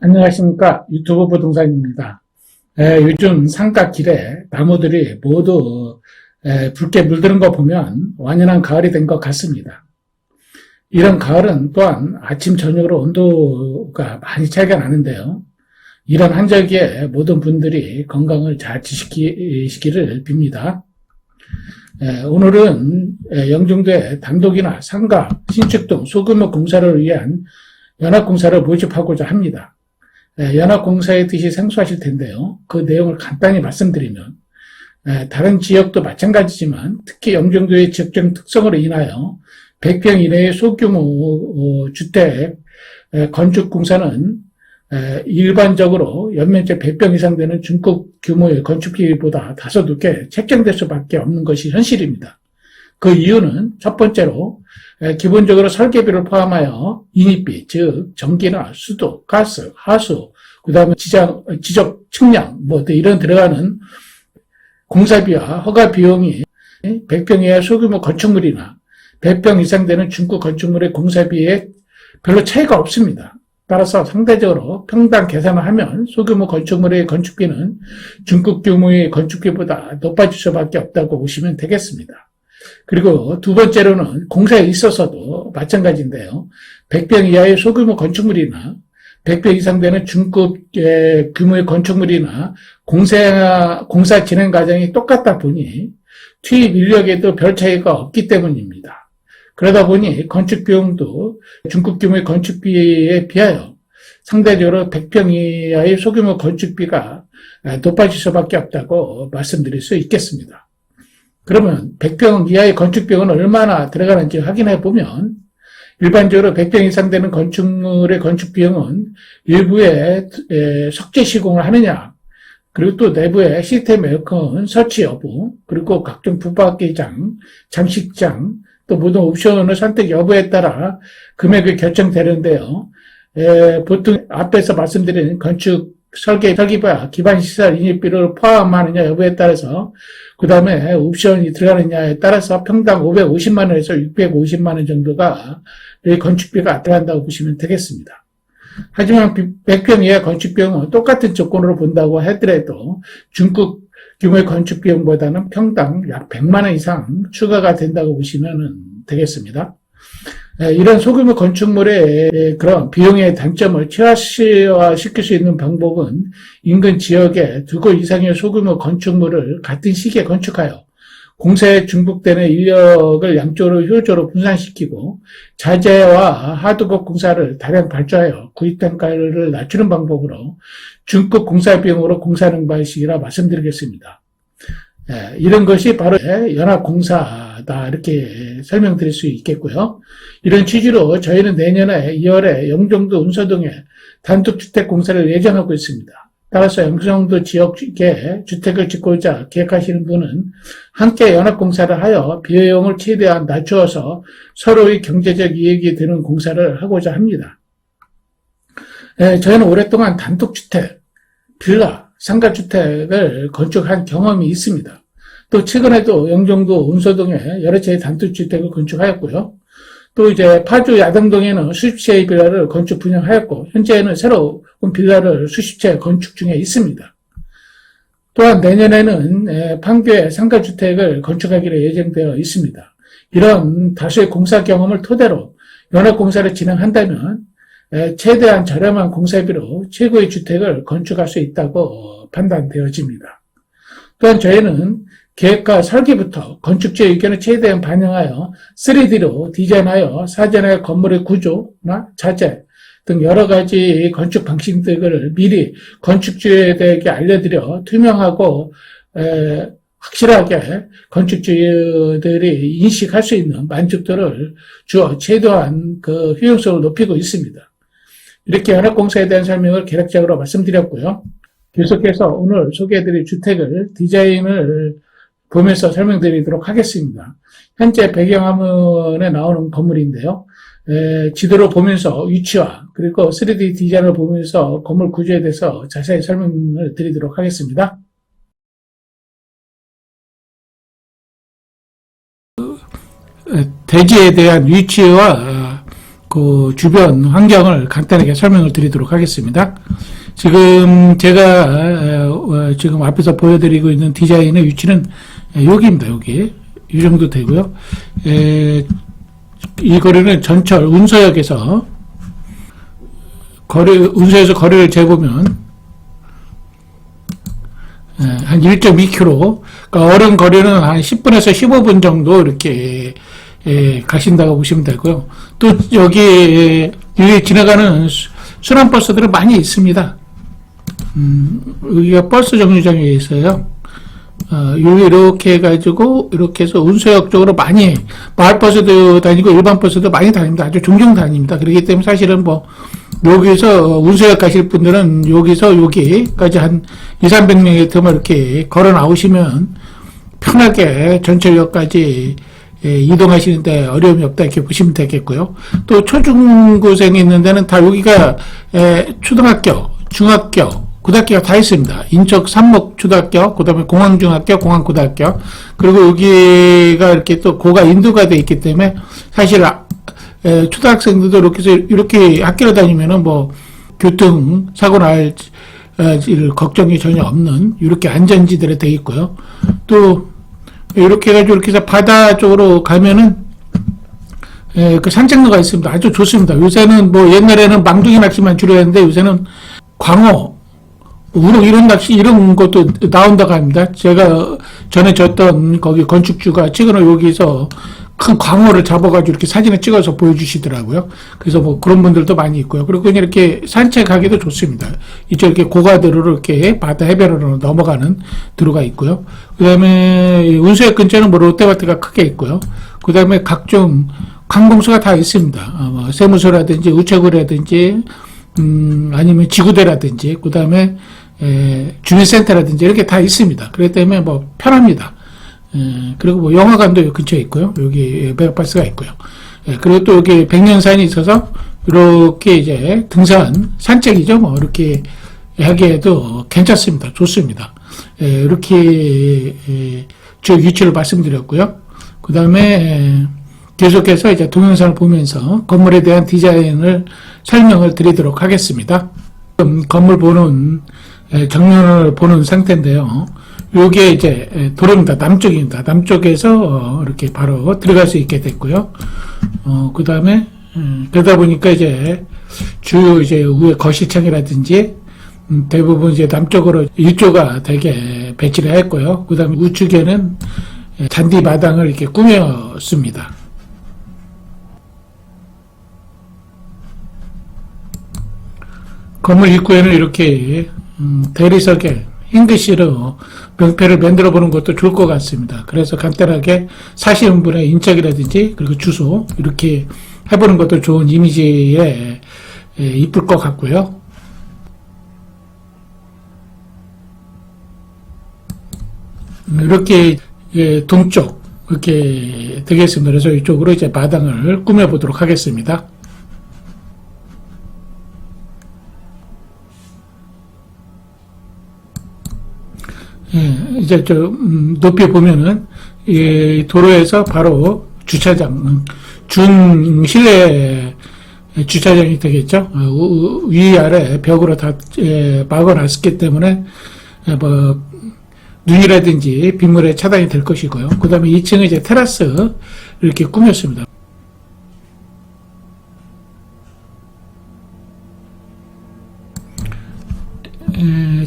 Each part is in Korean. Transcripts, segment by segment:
안녕하십니까 유튜브 부동산입니다. 에, 요즘 상가길에 나무들이 모두 에, 붉게 물드는 거 보면 완연한 가을이 된 것 같습니다. 이런 가을은 또한 아침 저녁으로 온도가 많이 차이가 나는데요. 이런 한절기에 모든 분들이 건강을 잘 지키시기를 빕니다. 에, 오늘은 에, 영종도의 단독이나 상가, 신축 등 소규모 공사를 위한 연합공사를 모집하고자 합니다. 에, 연합공사의 뜻이 생소하실 텐데요. 그 내용을 간단히 말씀드리면 에, 다른 지역도 마찬가지지만 특히 영종도의 지역적 특성으로 인하여 100평 이내의 소규모 어, 주택 에, 건축공사는 에, 일반적으로 연면적 100평 이상 되는 중급 규모의 건축비보다 다소 높게 책정될 수밖에 없는 것이 현실입니다. 그 이유는 첫 번째로 에, 기본적으로 설계비를 포함하여 인입비, 즉 전기나 수도, 가스, 하수, 그 다음에 지장, 지적 측량 뭐 이런 들어가는 공사비와 허가 비용이 100평 이하 소규모 건축물이나 100평 이상 되는 중급 건축물의 공사비에 별로 차이가 없습니다. 따라서 상대적으로 평당 계산을 하면 소규모 건축물의 건축비는 중급 규모의 건축비보다 높아질 수밖에 없다고 보시면 되겠습니다. 그리고 두 번째로는 공사에 있어서도 마찬가지인데요. 100평 이하의 소규모 건축물이나 100평 이상 되는 중급 규모의 건축물이나 공사, 공사 진행 과정이 똑같다 보니 투입 인력에도 별 차이가 없기 때문입니다. 그러다 보니 건축 비용도 중급 규모의 건축비에 비하여 상대적으로 100평 이하의 소규모 건축비가 높아질 수밖에 없다고 말씀드릴 수 있겠습니다. 그러면 100평 이하의 건축비용은 얼마나 들어가는지 확인해 보면 일반적으로 100평 이상 되는 건축물의 건축 비용은 일부에 석재 시공을 하느냐, 그리고 또 내부에 시스템 에어컨 설치 여부, 그리고 각종 붙박이장, 장식장, 또 모든 옵션의 선택 여부에 따라 금액이 결정되는데요. 에, 보통 앞에서 말씀드린 건축 설계 설계와 기반 시설 인입비를 포함하느냐 여부에 따라서 그 다음에 옵션이 들어가느냐에 따라서 평당 550만 원에서 650만 원 정도가 건축비가 들어간다고 보시면 되겠습니다. 하지만 100평 이하 건축비용은 똑같은 조건으로 본다고 하더라도 중급 규모의 건축 비용보다는 평당 약 100만 원 이상 추가가 된다고 보시면 되겠습니다. 이런 소규모 건축물의 그런 비용의 단점을 최소화시킬 수 있는 방법은 인근 지역에 두 곳 이상의 소규모 건축물을 같은 시기에 건축하여 공사에 중복되는 인력을 양쪽으로 효율적으로 분산시키고 자재와 하드복 공사를 다량 발주하여 구입 단가를 낮추는 방법으로 중급 공사 비용으로 공사하는 방식이라 말씀드리겠습니다. 예, 이런 것이 바로 연합공사다 이렇게 설명드릴 수 있겠고요. 이런 취지로 저희는 내년에 2월에 영종도 운서동에 단독주택 공사를 예정하고 있습니다. 따라서 영종도 지역에 주택을 짓고자 계획하시는 분은 함께 연합공사를 하여 비용을 최대한 낮추어서 서로의 경제적 이익이 되는 공사를 하고자 합니다. 예, 저희는 오랫동안 단독주택, 빌라, 상가주택을 건축한 경험이 있습니다. 또 최근에도 영종도 운서동에 여러 채의 단독주택을 건축하였고요. 또 이제 파주 야당동에는 수십 채의 빌라를 건축 분양하였고 현재는 새로운 빌라를 수십 채 건축 중에 있습니다. 또한 내년에는 판교에 상가주택을 건축하기로 예정되어 있습니다. 이런 다수의 공사 경험을 토대로 연합공사를 진행한다면 최대한 저렴한 공사비로 최고의 주택을 건축할 수 있다고 판단되어집니다. 또한 저희는 계획과 설계부터 건축주의 의견을 최대한 반영하여 3D로 디자인하여 사전에 건물의 구조나 자재 등 여러 가지 건축 방식들을 미리 건축주에게 알려드려 투명하고 확실하게 건축주들이 인식할 수 있는 만족도를 주어 최대한 그 효용성을 높이고 있습니다. 이렇게 연합공사에 대한 설명을 개략적으로 말씀드렸고요. 계속해서 오늘 소개해드릴 주택을 디자인을 보면서 설명드리도록 하겠습니다. 현재 배경화면에 나오는 건물인데요. 에, 지도로 보면서 위치와 그리고 3D 디자인을 보면서 건물 구조에 대해서 자세히 설명을 드리도록 하겠습니다. 대지에 대한 위치와 그 주변 환경을 간단하게 설명을 드리도록 하겠습니다. 지금 제가 어, 지금 앞에서 보여드리고 있는 디자인의 위치는 여기입니다. 여기 이 정도 되고요. 에, 이 거리는 전철 운서역에서 거리 운서에서 거리를 재보면 에, 한 1.2km, 그러니까 어른 거리는 한 10분에서 15분 정도 이렇게 에, 가신다고 보시면 되고요. 또 여기 여기 지나가는 수- 순환 버스들은 많이 있습니다. 음, 여기가 버스 정류장에 있어요. 어, 이렇게 해가지고 이렇게 해서 운수역 쪽으로 많이 마을버스도 다니고 일반 버스도 많이 다닙니다. 아주 종종 다닙니다. 그렇기 때문에 사실은 뭐 여기서 운수역 가실 분들은 여기서 여기까지 한 2, 300m만 이렇게 걸어 나오시면 편하게 전철역까지 예, 이동하시는데 어려움이 없다 이렇게 보시면 되겠고요. 또 초중고생이 있는 데는 다 여기가 예, 초등학교, 중학교, 고등학교가 다 있습니다. 인척 삼목 초등학교, 그다음에 공항 중학교, 공항 고등학교, 그리고 여기가 이렇게 또 고가 인도가 돼 있기 때문에 사실 아, 에, 초등학생들도 이렇게 이렇게 학교를 다니면은 뭐 교통 사고 날 어, 일 걱정이 전혀 없는 이렇게 안전지대로 돼 있고요. 또 이렇게 해가지고 이렇게 해서 바다 쪽으로 가면은 에, 그 산책로가 있습니다. 아주 좋습니다. 요새는 뭐 옛날에는 망둥이 낚시만 주로 했는데 요새는 광어, 우럭 이런 낚시 이런 것도 나온다고 합니다. 제가 전에 졌던 거기 건축주가 최근에 여기서 큰 광어를 잡아가지고 이렇게 사진을 찍어서 보여주시더라고요. 그래서 뭐 그런 분들도 많이 있고요. 그리고 그냥 이렇게 산책하기도 좋습니다. 이쪽 이렇게 고가도로로 이렇게 바다 해변으로 넘어가는 도로가 있고요. 그 다음에 운수역 근처는 뭐 롯데마트가 크게 있고요. 그 다음에 각종 관공서가 다 있습니다. 어, 뭐 세무서라든지 우체국이라든지 음, 아니면 지구대라든지, 그 다음에, 주민센터라든지 이렇게 다 있습니다. 그렇기 때문에 뭐 편합니다. 에, 그리고 뭐 영화관도 여기 근처에 있고요. 여기 메가박스가 있고요. 예, 그리고 또 여기 백년산이 있어서 이렇게 이제 등산, 산책이죠. 뭐 이렇게 하기에도 괜찮습니다. 좋습니다. 예, 이렇게 예, 저 위치를 말씀드렸고요. 그 다음에 계속해서 이제 동영상을 보면서 건물에 대한 디자인을 설명을 드리도록 하겠습니다. 건물 보는 에, 정면을 보는 상태인데요. 요게 이제 에, 도로입니다. 남쪽입니다. 남쪽에서 어, 이렇게 바로 들어갈 수 있게 됐고요. 어, 그 다음에 그러다 보니까 이제 주요 이제 위에 거실창이라든지 음, 대부분 이제 남쪽으로 일조가 되게 배치를 했고요. 그 다음에 우측에는 에, 잔디 마당을 이렇게 꾸몄습니다. 건물 입구에는 이렇게 음, 대리석에 흰 글씨로 명패를 만들어 보는 것도 좋을 것 같습니다. 그래서 간단하게 사시는 분의 인적이라든지 그리고 주소 이렇게 해보는 것도 좋은 이미지에 에, 이쁠 것 같고요. 음, 이렇게 예, 동쪽 이렇게 되겠습니다. 그래서 이쪽으로 이제 마당을 꾸며 보도록 하겠습니다. 예, 이제 저 음, 높이 보면은 이 도로에서 바로 주차장 음, 준 실내 주차장이 되겠죠. 어, 위아래 벽으로 다 예, 막아놨기 때문에 예, 뭐 눈이라든지 빗물에 차단이 될 것이고요. 그 다음에 2층은 이제 테라스 이렇게 꾸몄습니다. 에,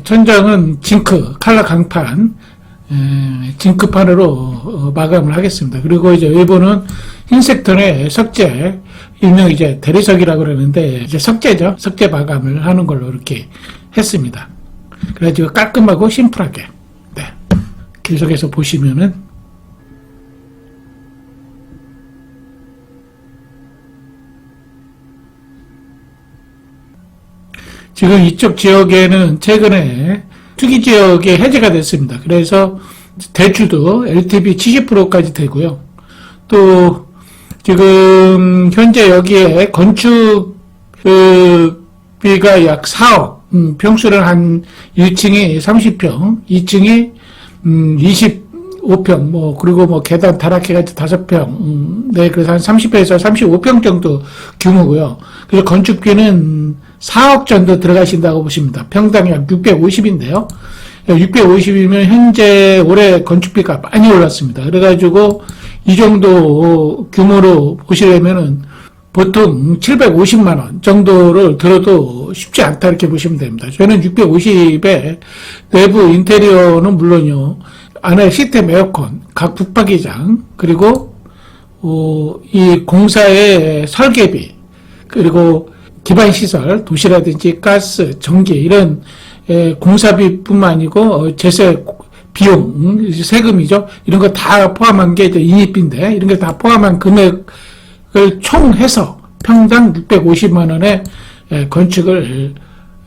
천장은 징크, 칼라 강판, 에, 징크판으로 어, 마감을 하겠습니다. 그리고 이제 외부는 흰색 톤의 석재, 일명 이제 대리석이라고 그러는데, 이제 석재죠. 석재 마감을 하는 걸로 이렇게 했습니다. 그래가지고 깔끔하고 심플하게, 네. 계속해서 보시면은, 지금 이쪽 지역에는 최근에 투기 지역이 해제가 됐습니다. 그래서 대출도 LTV 70%까지 되고요. 또 지금 현재 여기에 건축 그 비가 약 4억, 음, 평수는 한 1층이 30평, 2층이 음, 20 5평, 뭐, 그리고 뭐, 계단 다락해가지고 5평, 음, 네, 그래서 한 30평에서 35평 정도 규모고요. 그래서 건축비는 4억 정도 들어가신다고 보십니다. 평당 약 650인데요. 650이면 현재 올해 건축비가 많이 올랐습니다. 그래가지고 이 정도 규모로 보시려면은 보통 750만 원 정도를 들어도 쉽지 않다 이렇게 보시면 됩니다. 저는 650에 내부 인테리어는 물론요. 안에 시스템 에어컨, 각 붙박이장, 그리고 어, 이 공사의 설계비, 그리고 기반 시설, 도시라든지 가스, 전기 이런 에, 공사비뿐만 아니고 어, 제세 비용, 음, 세금이죠. 이런 거 다 포함한 게 이제 인입비인데 이런 게 다 포함한 금액을 총해서 평당 650만 원의 에, 건축을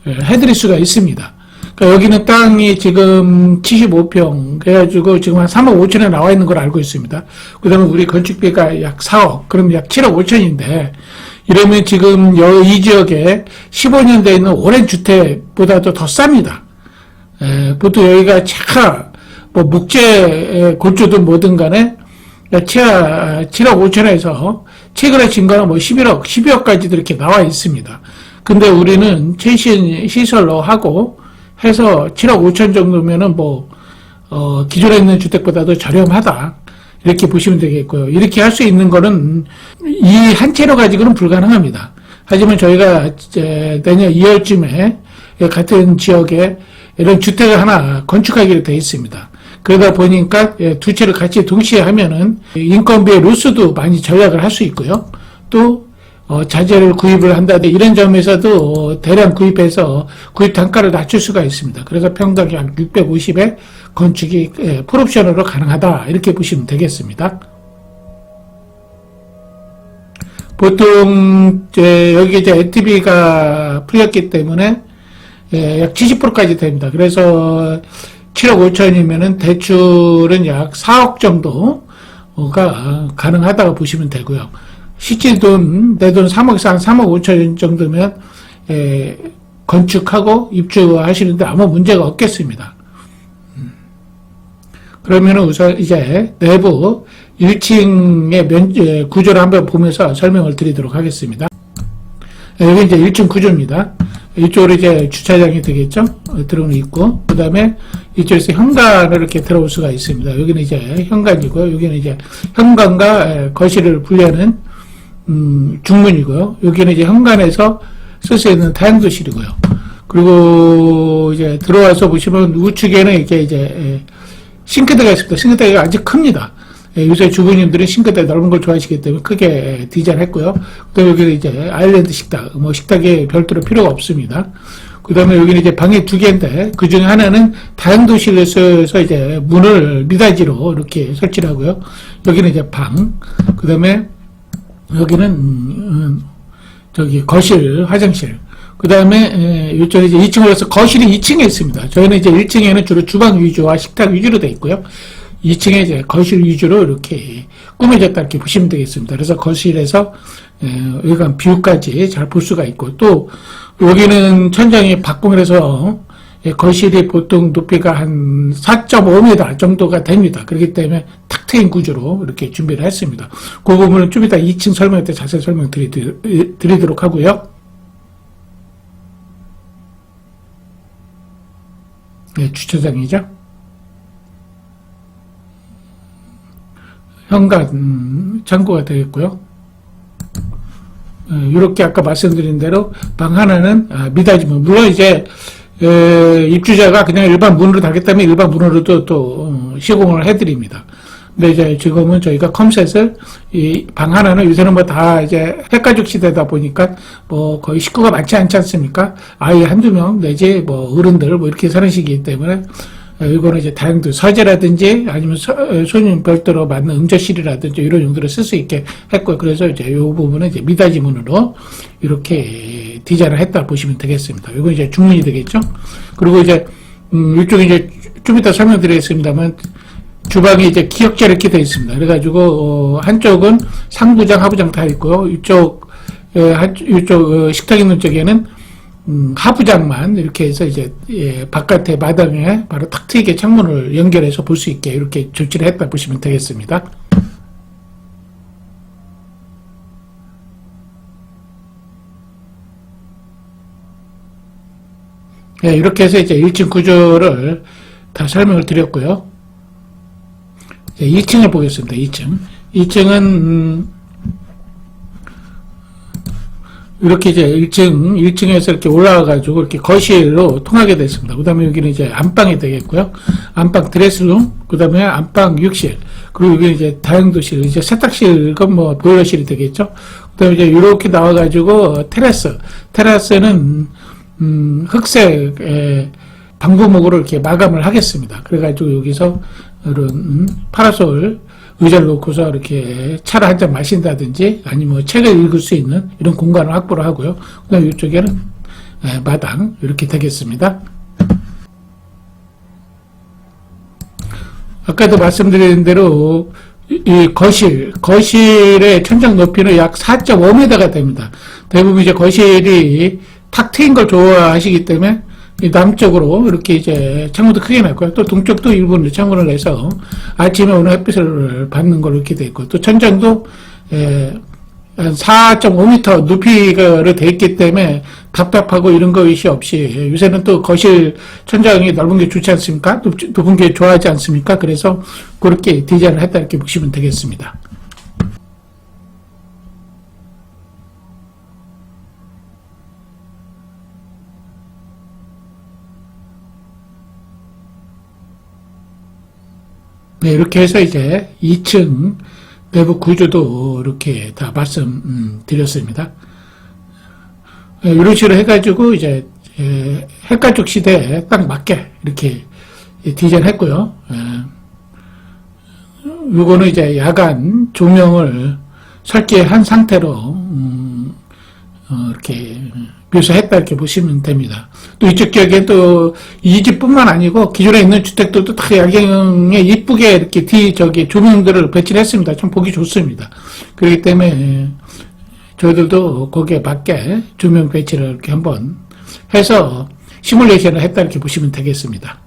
에, 해드릴 수가 있습니다. 그러니까 여기는 땅이 지금 75평, 그래가지고 지금 한 3억 5천에 나와 있는 걸 알고 있습니다. 그 다음에 우리 건축비가 약 4억, 그럼 약 7억 5천인데, 이러면 지금 여, 이 지역에 15년 돼 있는 오랜 주택보다도 더 쌉니다. 에, 보통 여기가 차, 뭐, 목재 골조든 뭐든 간에, 최하 7억 5천에서 최근에 진 거는 뭐 11억, 12억까지도 이렇게 나와 있습니다. 근데 우리는 최신 시설로 하고 해서 7억 5천 정도면은 뭐, 어, 기존에 있는 주택보다도 저렴하다. 이렇게 보시면 되겠고요. 이렇게 할 수 있는 거는 이 한 채로 가지고는 불가능합니다. 하지만 저희가 내년 2월쯤에 같은 지역에 이런 주택을 하나 건축하기로 되어 있습니다. 그러다 보니까 예, 두 채를 같이 동시에 하면은 인건비의 로스도 많이 절약을 할 수 있고요. 또 어, 자재를 구입을 한다든지 이런 점에서도 어, 대량 구입해서 구입 단가를 낮출 수가 있습니다. 그래서 평당 약 650에 건축이 예, 풀옵션으로 가능하다 이렇게 보시면 되겠습니다. 보통 여기 이제 ATV가 풀렸기 때문에 예, 약 70%까지 됩니다. 그래서 7억 5천이면은 대출은 약 4억 정도가 가능하다고 보시면 되고요. 실제 돈, 내 돈 3억에서 한 3억 5천 정도면, 에, 건축하고 입주하시는데 아무 문제가 없겠습니다. 음. 그러면 우선 이제 내부 1층의 면, 에, 구조를 한번 보면서 설명을 드리도록 하겠습니다. 에, 여기 이제 1층 구조입니다. 이쪽으로 이제 주차장이 되겠죠? 어, 들어오는 있고, 그 다음에 이쪽에서 현관을 이렇게 들어올 수가 있습니다. 여기는 이제 현관이고요. 여기는 이제 현관과 에, 거실을 분리하는 음, 중문이고요. 여기는 이제 현관에서 쓸 수 있는 다용도실이고요. 그리고 이제 들어와서 보시면 우측에는 이게 이제 예, 싱크대가 있습니다. 싱크대가 아주 큽니다. 예, 요새 주부님들은 싱크대 넓은 걸 좋아하시기 때문에 크게 디자인했고요. 또 여기는 이제 아일랜드 식탁, 뭐 식탁에 별도로 필요가 없습니다. 그 다음에 여기는 이제 방이 두 개인데, 그 중에 하나는 다용도실에서 이제 문을 미닫이로 이렇게 설치를 하고요. 여기는 이제 방, 그 다음에 여기는 음, 저기 거실, 화장실. 그 다음에 이쪽에 이제 2층으로 해서 거실이 2층에 있습니다. 저희는 이제 1층에는 주로 주방 위주와 식탁 위주로 되어 있고요. 2층에 이제 거실 위주로 이렇게 꾸며졌다 이렇게 보시면 되겠습니다. 그래서 거실에서 여기가 뷰까지 잘 볼 수가 있고 또 여기는 천장이 박공해서 거실이 보통 높이가 한 4.5m 정도가 됩니다. 그렇기 때문에 탁 트인 구조로 이렇게 준비를 했습니다. 그 부분은 좀 이따 2층 설명할 때 자세히 설명 드리도록 하고요. 네, 주차장이죠. 현관 음, 창고가 되겠고요. 이렇게 아까 말씀드린 대로 방 하나는 아, 미닫이 문 물론 이제 에, 입주자가 그냥 일반 문으로 달겠다면 일반 문으로도 또 어, 시공을 해드립니다. 근데 이제 지금은 저희가 컴셋을 이 방 하나는 요새는 뭐 다 이제 핵가족 시대다 보니까 뭐 거의 식구가 많지 않지 않습니까? 아이 한두 명 내지 뭐 어른들 뭐 이렇게 사는 시기이기 때문에 이거는 이제 다양도 서재라든지 아니면 서, 손님 별도로 맞는 응접실이라든지 이런 용도로 쓸 수 있게 했고요. 그래서 이제 이 부분은 이제 미닫이문으로 이렇게 디자인을 했다 보시면 되겠습니다. 이건 이제 중문이 되겠죠. 그리고 이제 음, 이쪽에 이제 좀 이따 설명드리겠습니다만 주방이 이제 기역자로 이렇게 되어 있습니다. 그래가지고 어, 한쪽은 상부장, 하부장 다 있고요. 이쪽 에, 한, 이쪽 어, 식탁 있는 쪽에는 음, 하부장만 이렇게 해서 이제 예, 바깥에 마당에 바로 탁 트이게 창문을 연결해서 볼 수 있게 이렇게 조치를 했다 보시면 되겠습니다. 예, 이렇게 해서 이제 1층 구조를 다 설명을 드렸고요. 이제 2층을 보겠습니다. 2층. 2층은 음, 이렇게 이제 1층, 1층에서 이렇게 올라와가지고 이렇게 거실로 통하게 됐습니다. 그 다음에 여기는 이제 안방이 되겠고요. 안방 드레스룸, 그 다음에 안방浴실, 그리고 여기 이제 다용도실, 이제 세탁실, 그건 뭐 보일러실이 되겠죠. 그 다음에 이제 이렇게 나와가지고 테라스, 테라스는, 음, 흑색, 방부목으로 이렇게 마감을 하겠습니다. 그래가지고 여기서 이런 음, 파라솔 의자를 놓고서 이렇게 차를 한 잔 마신다든지 아니면 뭐 책을 읽을 수 있는 이런 공간을 확보를 하고요. 그 다음에 이쪽에는 예, 마당 이렇게 되겠습니다. 아까도 말씀드린 대로 이- 이 거실, 거실의 천장 높이는 약 4.5m가 됩니다. 대부분 이제 거실이 탁 트인 걸 좋아하시기 때문에 이 남쪽으로 이렇게 이제 창문도 크게 냈고요. 또 동쪽도 일부는 창문을 내서 아침에 오는 햇빛을 받는 걸로 이렇게 돼 있고 또 천장도 에, 한 4.5m 높이가 돼 있기 때문에 답답하고 이런 것이 없이 요새는 또 거실 천장이 넓은 게 좋지 않습니까? 높- 높은 게 좋아하지 않습니까? 그래서 그렇게 디자인을 했다 이렇게 보시면 되겠습니다. 네, 이렇게 해서 이제 2층 내부 구조도 이렇게 다 말씀드렸습니다. 예, 이런 식으로 해가지고 이제 예, 핵가족 시대에 딱 맞게 이렇게 디자인했고요. 요거는 이제 야간 조명을 설계한 상태로 음, 어, 이렇게 묘사했다 이렇게 보시면 됩니다. 또 이쪽 지역에 또이 집뿐만 아니고 기존에 있는 주택들도 다 야경에 이쁘게 이렇게 뒤 저기 조명들을 배치를 했습니다. 좀 보기 좋습니다. 그렇기 때문에 저희들도 거기에 맞게 조명 배치를 이렇게 한번 해서 시뮬레이션을 했다 이렇게 보시면 되겠습니다.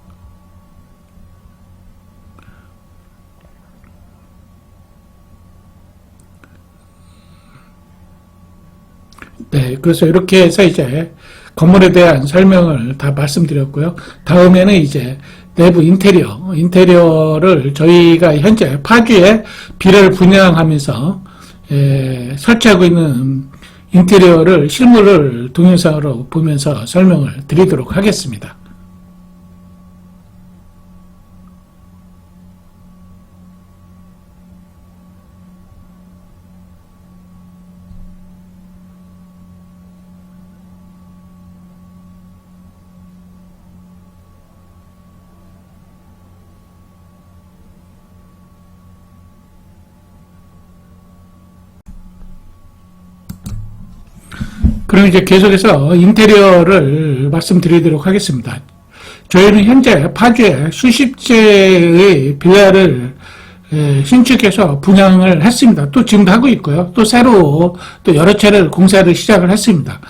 네, 그래서 이렇게 해서 이제 건물에 대한 설명을 다 말씀드렸고요. 다음에는 이제 내부 인테리어, 인테리어를 저희가 현재 파주에 비례를 분양하면서 에, 설치하고 있는 인테리어를 실물을 동영상으로 보면서 설명을 드리도록 하겠습니다. 그럼 이제 계속해서 인테리어를 말씀드리도록 하겠습니다. 저희는 현재 파주에 수십 채의 빌라를 에, 신축해서 분양을 했습니다. 또 지금도 하고 있고요. 또 새로 또 여러 차례를 공사를 시작을 했습니다.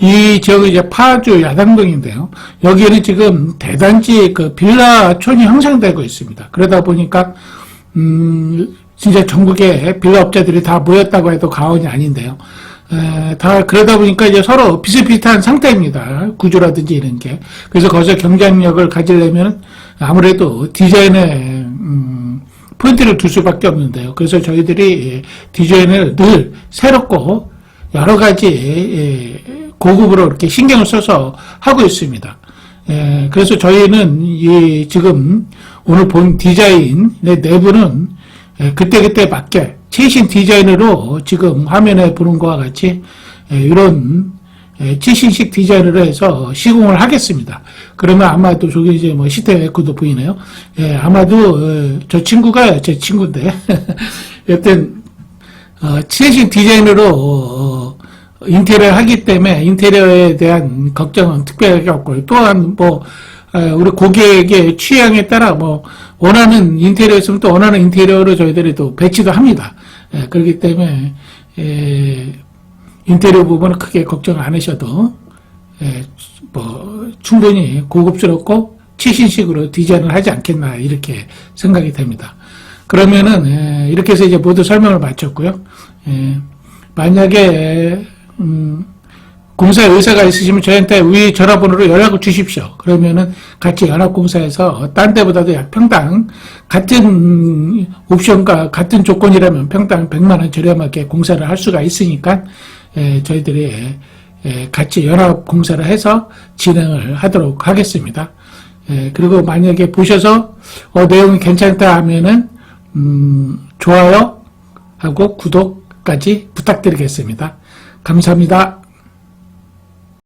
이 지역은 이제 파주 야당동인데요. 여기에는 지금 대단지 그 빌라촌이 형성되고 있습니다. 그러다 보니까 음, 진짜 전국에 빌라 업자들이 다 모였다고 해도 과언이 아닌데요. 에, 다 그러다 보니까 이제 서로 비슷비슷한 상태입니다. 구조라든지 이런 게. 그래서 거기서 경쟁력을 가지려면 아무래도 디자인에 음, 포인트를 둘 수밖에 없는데요. 그래서 저희들이 디자인을 늘 새롭고 여러 가지 예, 고급으로 이렇게 신경을 써서 하고 있습니다. 예, 그래서 저희는 이 지금 오늘 본 디자인의 내부는 예, 그때그때 맞게 최신 디자인으로 지금 화면에 보는 것과 같이 예, 이런 예, 최신식 디자인으로 해서 시공을 하겠습니다. 그러면 아마도 저기 이제 뭐 시대구도 보이네요. 예, 아마도 어, 저 친구가 제 친구인데 여튼 어, 최신 디자인으로 어, 인테리어를 하기 때문에 인테리어에 대한 걱정은 특별하게 없고요. 또한 뭐 어, 우리 고객의 취향에 따라 뭐 원하는 인테리어 있으면 또 원하는 인테리어로 저희들이 또 배치도 합니다. 예, 그렇기 때문에 예, 인테리어 부분은 크게 걱정 안 하셔도 예, 뭐 충분히 고급스럽고 최신식으로 디자인을 하지 않겠나 이렇게 생각이 됩니다. 그러면은 예, 이렇게 해서 이제 모두 설명을 마쳤고요. 예, 만약에 음, 공사에 의사가 있으시면 저희한테 위 전화번호로 연락을 주십시오. 그러면은 같이 연합공사에서 딴 데보다도 약 평당 같은 옵션과 같은 조건이라면 평당 100만 원 저렴하게 공사를 할 수가 있으니까 에, 저희들이 에, 같이 연합공사를 해서 진행을 하도록 하겠습니다. 에, 그리고 만약에 보셔서 어, 내용이 괜찮다 하면은 음, 좋아요 하고 구독까지 부탁드리겠습니다. 감사합니다.